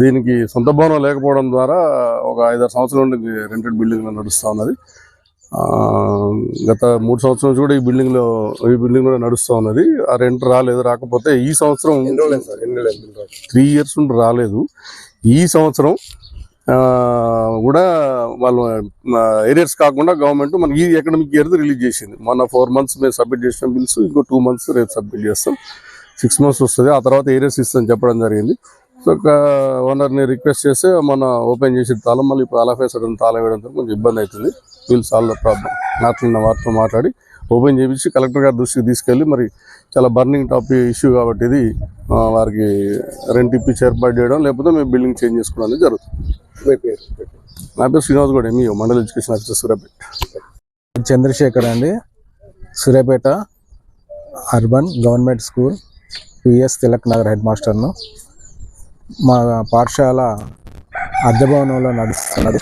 దీనికి సొంత భవనం లేకపోవడం ద్వారా ఒక ఐదారు సంవత్సరాల నుండి రెంటెడ్ బిల్డింగ్ నడుస్తూ ఉన్నది. గత మూడు సంవత్సరాల నుంచి కూడా ఈ బిల్డింగ్లో ఈ బిల్డింగ్లో నడుస్తూ ఉన్నది. ఆ రెంట్ రాలేదు. రాకపోతే ఈ సంవత్సరం త్రీ ఇయర్స్ నుండి రాలేదు. ఈ సంవత్సరం కూడా వాళ్ళు ఏరియర్స్ కాకుండా గవర్నమెంట్ మనకి ఈ ఎకడమిక్ ఇయర్ రిలీజ్ చేసింది. మొన్న ఫోర్ మంత్స్ మేము సబ్మిట్ చేసిన బిల్స్ ఇంకో టూ మంత్స్ రేపు సబ్మిట్ చేస్తాం. సిక్స్ మంత్స్ వస్తుంది. ఆ తర్వాత ఏరియర్స్ ఇస్తామని చెప్పడం జరిగింది. సో ఒక ఓనర్ని రిక్వెస్ట్ చేస్తే మన ఓపెన్ చేసి తాళం మళ్ళీ ఇప్పుడు అలా ఫేస్ తాళం వేయడంతో కొంచెం ఇబ్బంది అవుతుంది. వీళ్ళు సాల్వ్ ద ప్రాబ్లం నాట్లున్న వారితో మాట్లాడి ఓపెన్ చేయించి కలెక్టర్ గారి దృష్టికి తీసుకెళ్ళి మరి చాలా బర్నింగ్ టాపిక్ ఇష్యూ కాబట్టి ఇది వారికి రెంట్ ఇప్పించి ఏర్పాటు చేయడం లేకపోతే మేము బిల్డింగ్ చేంజ్ చేసుకోవడం అనేది జరుగుతుంది. నా పేరు Srinivas Goud MEO mandal education officer Suryapet. Chandrasekhar అండి. Suryapet urban government school PS Tilak Nagar head మాస్టర్ను. మా పాఠశాల అద్దె భవనంలో నడుస్తున్నది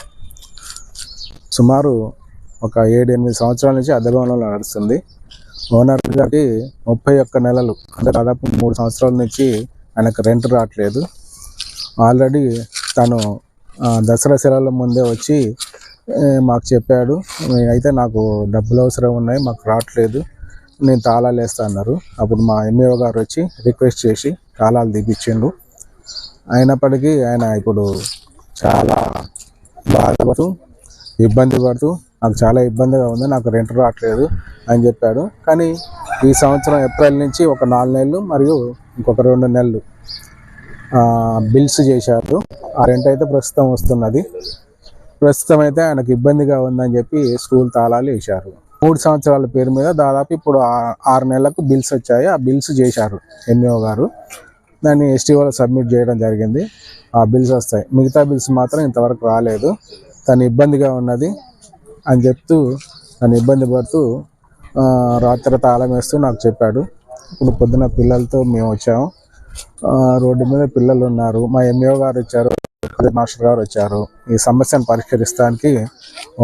సుమారు ఒక ఏడెనిమిది సంవత్సరాల నుంచి అద్దె భవనంలో నడుస్తుంది. ఓనర్ గారికి ముప్పై ఒక్క నెలలు అంటే దాదాపు మూడు సంవత్సరాల నుంచి ఆయనకు రెంట్ రావట్లేదు. ఆల్రెడీ తను దసరా సెలవుల ముందే వచ్చి మాకు చెప్పాడు అయితే నాకు డబ్బులు అవసరం ఉన్నాయి మాకు రావట్లేదు నేను తాళాలు వేస్తా అన్నారు. అప్పుడు మా ఎంఏఓ గారు వచ్చి రిక్వెస్ట్ చేసి తాళాలు దిగిచ్చిండు అయినప్పటికీ ఆయన ఇప్పుడు చాలా బాధపడుతూ ఇబ్బంది పడుతూ నాకు చాలా ఇబ్బందిగా ఉంది నాకు రెంట్ రావట్లేదు అని చెప్పాడు. కానీ ఈ సంవత్సరం ఏప్రిల్ నుంచి ఒక నాలుగు నెలలు మరియు ఇంకొక రెండు నెలలు బిల్స్ చేశారు ఆ రెంట్ అయితే ప్రస్తుతం వస్తున్నది. ప్రస్తుతం అయితే ఆయనకు ఇబ్బందిగా ఉందని చెప్పి స్కూల్ తాళాలు వేశారు. మూడు సంవత్సరాల పేరు మీద దాదాపు ఇప్పుడు ఆరు నెలలకు బిల్స్ వచ్చాయి. ఆ బిల్స్ చేశారు ఎంఈఓ గారు. దాన్ని ఎస్టీఓలో సబ్మిట్ చేయడం జరిగింది. ఆ బిల్స్ వస్తాయి. మిగతా బిల్స్ మాత్రం ఇంతవరకు రాలేదు. తను ఇబ్బందిగా ఉన్నది అని చెప్తూ తను ఇబ్బంది పడుతూ రాత్రి తాళం వేస్తూ నాకు చెప్పాడు. ఇప్పుడు పొద్దున పిల్లలతో మేము వచ్చాము. రోడ్డు మీద పిల్లలు ఉన్నారు. మా ఎంఈఓ గారు వచ్చారు. మాస్టర్ గారు వచ్చారు. ఈ సమస్యను పరిష్కరిస్తానికి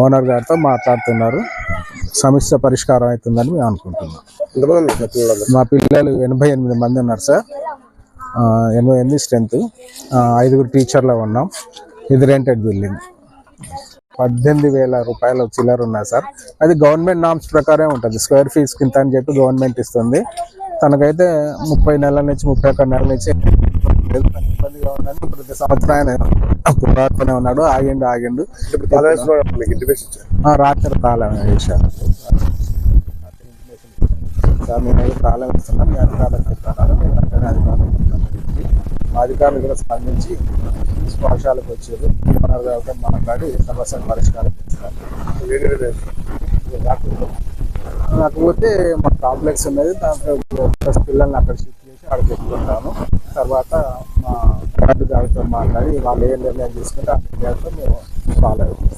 ఓనర్ గారితో మాట్లాడుతున్నారు. సమస్య పరిష్కారం అవుతుందని మేము అనుకుంటున్నాం. మా పిల్లలు ఎనభై ఎనిమిది మంది ఉన్నారు సార్. ఎనభై ఎనిమిది స్ట్రెంత్ ఐదుగురు టీచర్లు ఉన్నాం. ఇది రెంటెడ్ బిల్డింగ్ పద్దెనిమిది వేల రూపాయల చిల్లర ఉన్నాయి సార్. అది గవర్నమెంట్ నామ్స్ ప్రకారం ఉంటుంది. స్క్వేర్ ఫీట్స్ కింద అని చెప్పి గవర్నమెంట్ ఇస్తుంది. తనకైతే ముప్పై నెలల నుంచి ముప్పై ఒక్క నెలల నుంచి ఇబ్బందిగా ఉందని ప్రతి సంవత్సరం ఆయన పోరాడుతూనే ఉన్నాడు. ఆగిండు ఆగిండు. రాత్రి తాళం వేశారు. సార్ నేను ఏదో తాళం ఇస్తున్నాం మీ అధికారులకు చెప్తాను మేము వెంటనే అధికారులకు చెప్పి మా అధికారులు కూడా స్పందించి స్పాషాలకు వచ్చారు. ఓనర్ గారితో మాట్లాడి సమస్యను పరిష్కారం చేస్తారు. కాకపోతే మా కాంప్లెక్స్ ఉన్నది. దాంట్లో పిల్లల్ని అక్కడ షిఫ్ట్ చేసి అక్కడ చెప్పుకుంటాను తర్వాత మా వార్డు గారితో మాట్లాడి వాళ్ళు ఏ నిర్ణయం తీసుకుంటే ఆ నిర్ణయాలతో మేము ఫాలో అవుతాం